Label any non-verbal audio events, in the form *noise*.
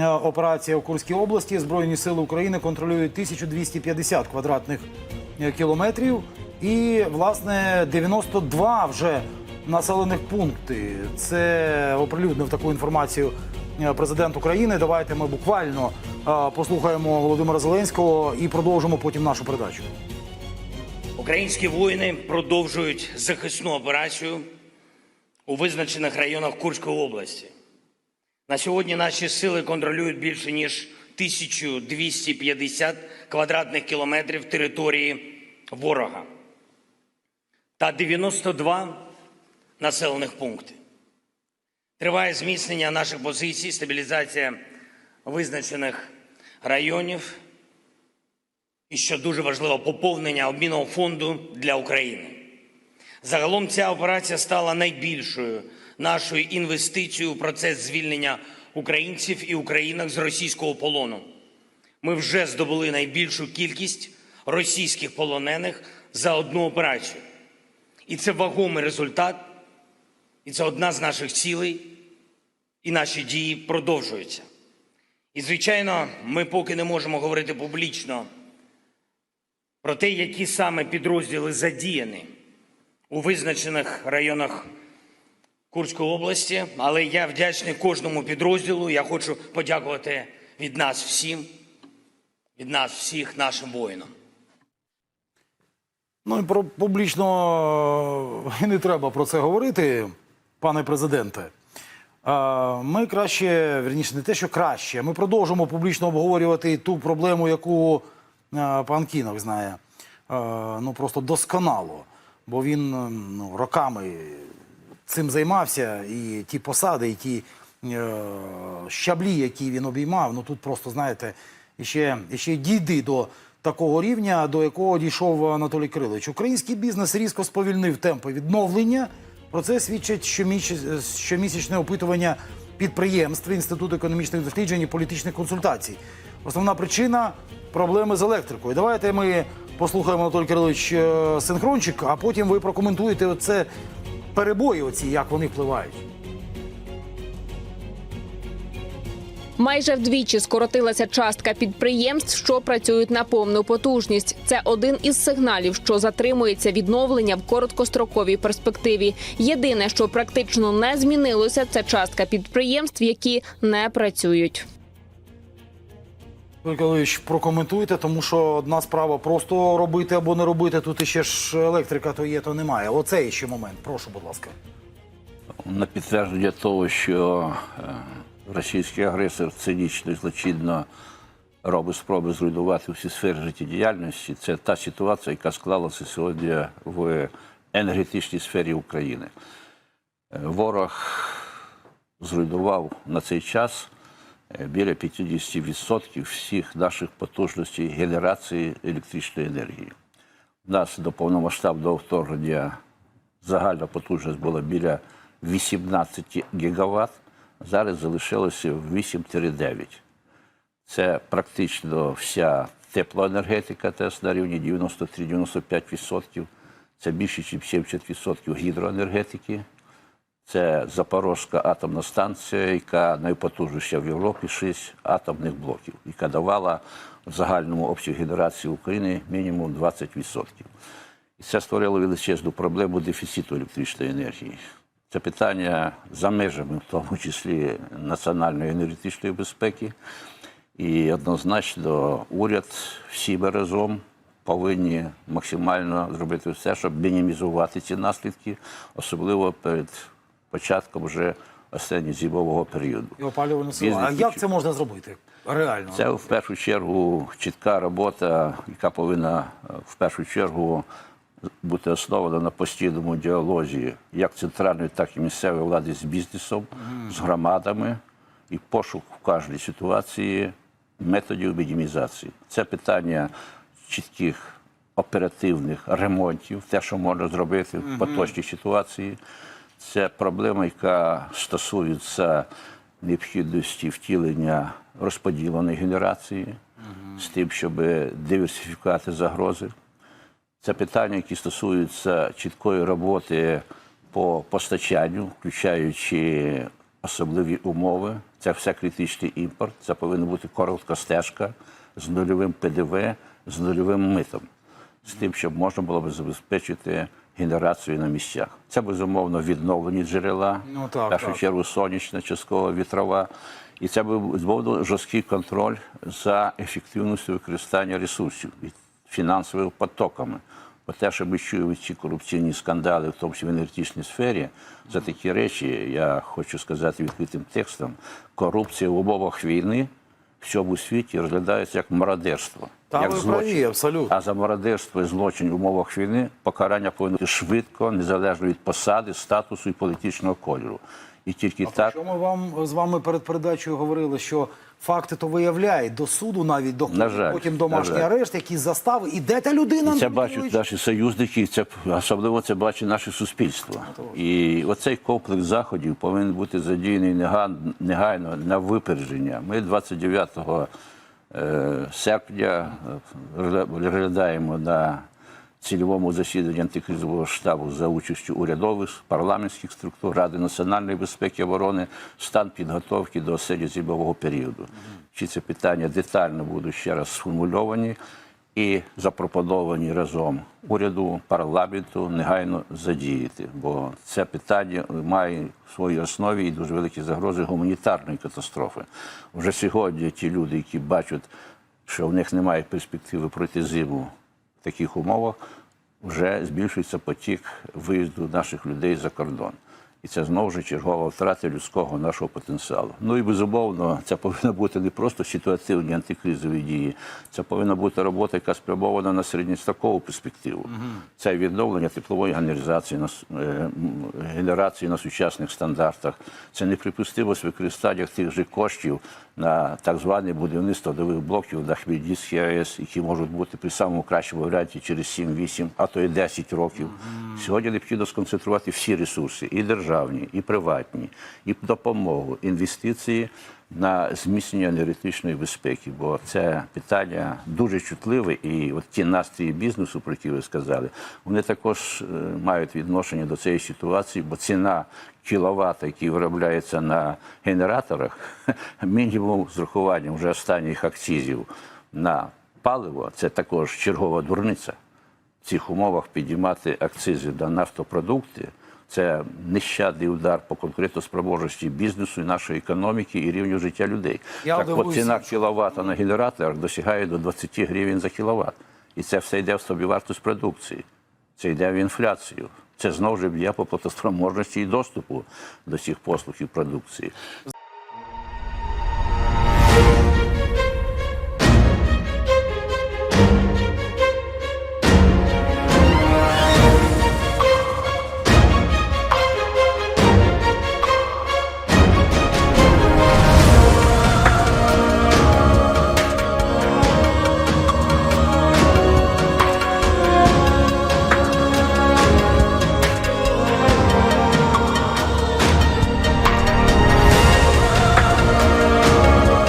е, операція у Курській області. Збройні сили України контролюють 1250 квадратних е, кілометрів. І, власне, 92 вже населених пункти. Це оприлюднив таку інформацію е, президент України. Давайте ми буквально послухаємо Володимира Зеленського і продовжимо потім нашу передачу. Українські воїни продовжують захисну операцію у визначених районах Курської області. На сьогодні наші сили контролюють більше ніж 1250 квадратних кілометрів території ворога та 92 населених пункти. Триває зміцнення наших позицій, стабілізація визначених районів і що дуже важливо, поповнення обмінного фонду для України. Загалом ця операція стала найбільшою нашою інвестицією у процес звільнення українців і українок з російського полону. Ми вже здобули найбільшу кількість російських полонених за одну операцію. І це вагомий результат, і це одна з наших цілей, і наші дії продовжуються. І, звичайно, ми поки не можемо говорити публічно про те, які саме підрозділи задіяні у визначених районах Курської області, але я вдячний кожному підрозділу. Я хочу подякувати від нас всім, від нас всіх нашим воїнам. Ну і про публічно е, не треба про це говорити, пане президенте. Е, Ми краще, вірніше, не те, що краще. Ми продовжимо публічно обговорювати ту проблему, яку е, пан Кінов знає. Ну просто досконало. Бо він ну, роками цим займався, і ті посади, і ті е, щаблі, які він обіймав, ну тут просто, знаєте, іще, іще дійди до такого рівня, до якого дійшов Анатолій Кирилович. Український бізнес різко сповільнив темпи відновлення. Про це свідчить щомісячне опитування підприємств Інституту економічних досліджень і політичних консультацій. Основна причина проблеми з електрикою. Давайте ми послухаємо Анатолій Кирилович е, синхрончик, а потім ви прокоментуєте оце перебої, оці, як вони впливають. Майже вдвічі скоротилася частка підприємств, що працюють на повну потужність. Це один із сигналів, що затримується відновлення в короткостроковій перспективі. Єдине, що практично не змінилося, це частка підприємств, які не працюють. Анатолій прокоментуйте, тому що одна справа просто робити або не робити. Тут іще ж електрика то є, то немає. Оцей ще момент. Прошу, будь ласка. на підтвердження того, що е, російський агресор цинічно і злочинно робить спроби зруйнувати всі сфери життєдіяльності, це та ситуація, яка склалася сьогодні в енергетичній сфері України. Е, Ворог зруйнував на цей час біля 50% всіх наших потужностей генерації електричної енергії. У нас до повномасштабного вторгнення загальна потужність була біля 18 гігаватт, зараз залишилося 8-9. Це практично вся теплоенергетика, теж на рівні 93-95%. Це більше, ніж 70% гідроенергетики. Це Запорозька атомна станція, яка найпотужніша в Європі, 6 атомних блоків, яка давала в загальному обсягу генерації України мінімум 20%. І це створило величезну проблему дефіциту електричної енергії. Це питання за межами, в тому числі національної енергетичної безпеки. І однозначно уряд всі ми разом повинні максимально зробити все, щоб мінімізувати ці наслідки, особливо перед початком вже осінньо-зимового періоду. І опалювальну силу. А як це можна зробити? Реально. Це в першу чергу чітка робота, яка повинна е, в першу чергу бути основана на постійному діалозі як центральної, так і місцевої влади з бізнесом, з громадами і пошук в кожній ситуації методів мінімізації. Це питання чітких оперативних ремонтів, те, що можна зробити в поточній ситуації. Це проблема, яка стосується необхідності втілення розподіленої генерації з тим, щоб диверсифікувати загрози. Це питання, які стосуються чіткої роботи по постачанню, включаючи особливі умови. Це все критичний імпорт. Це повинна бути коротка стежка з нульовим ПДВ, з нульовим митом, з тим, щоб можна було б забезпечити генерацію на місцях. Це безумовно відновлені джерела, Ну, так, в першу так. чергу сонячна, частково вітрова. І це був безумовно жорсткий контроль за ефективністю використання ресурсів і фінансовими потоками. Бо те, що ми чуємо ці корупційні скандали, в тому числі в енергетичній сфері, за такі речі, я хочу сказати відкритим текстом, корупція в умовах війни в всьому світі розглядається як мародерство. Та як ви злочин. праві, абсолютно. А за мародерство і злочин в умовах війни покарання повинно бути швидко, незалежно від посади, статусу і політичного кольору. І тільки так Що ми вам з вами перед передачею говорили, що факти то виявляють до суду, навіть до На жаль, потім на домашній жаль. арешт, якісь застави. І де та людина? І це бачать наші союзники, і це особливо це бачить наше суспільство. І оцей комплекс заходів повинен бути задіяний нега- негайно на випередження. Ми 29 е, серпня е, розглядаємо на цільовому засіданні антикризового штабу за участю урядових парламентських структур Ради національної безпеки і оборони стан підготовки до оселі зимового періоду. Чи це питання детально будуть ще раз сформульовані і запропоновані разом уряду, парламенту негайно задіяти, бо це питання має в своїй основі і дуже великі загрози гуманітарної катастрофи. Вже сьогодні ті люди, які бачать, що в них немає перспективи пройти зиму в таких умовах, вже збільшується потік виїзду наших людей за кордон. І це знову ж чергова втрата людського нашого потенціалу. Ну і безумовно, це повинно бути не просто ситуативні антикризові дії, це повинна бути робота, яка спрямована на середньострокову перспективу. Це відновлення теплової генерації на е, генерації на сучасних стандартах. Це неприпустимость використання тих же коштів на так зване будівництво нових блоків на Хмельницькій АЕС, які можуть бути при самому кращому варіанті через 7-8, а то і 10 років. Сьогодні необхідно сконцентрувати всі ресурси, і державні, і приватні, і допомогу, інвестиції на зміцнення енергетичної безпеки, бо це питання дуже чутливе, і от ті настрої бізнесу, про які ви сказали, вони також е, мають відношення до цієї ситуації, бо ціна кіловата, який виробляється на генераторах, *laughs* мінімум з рахуванням вже останніх акцизів на паливо, це також чергова дурниця. В цих умовах підіймати акцизи на нафтопродукти це нещадний удар по конкурентоспроможності бізнесу і нашої економіки і рівню життя людей. Я так от ціна кіловата на генераторах досягає до 20 гривень за кіловат. І це все йде в собівартість продукції. Це йде в інфляцію. Це знову ж б'є по платоспроможності і доступу до цих послуг і продукції.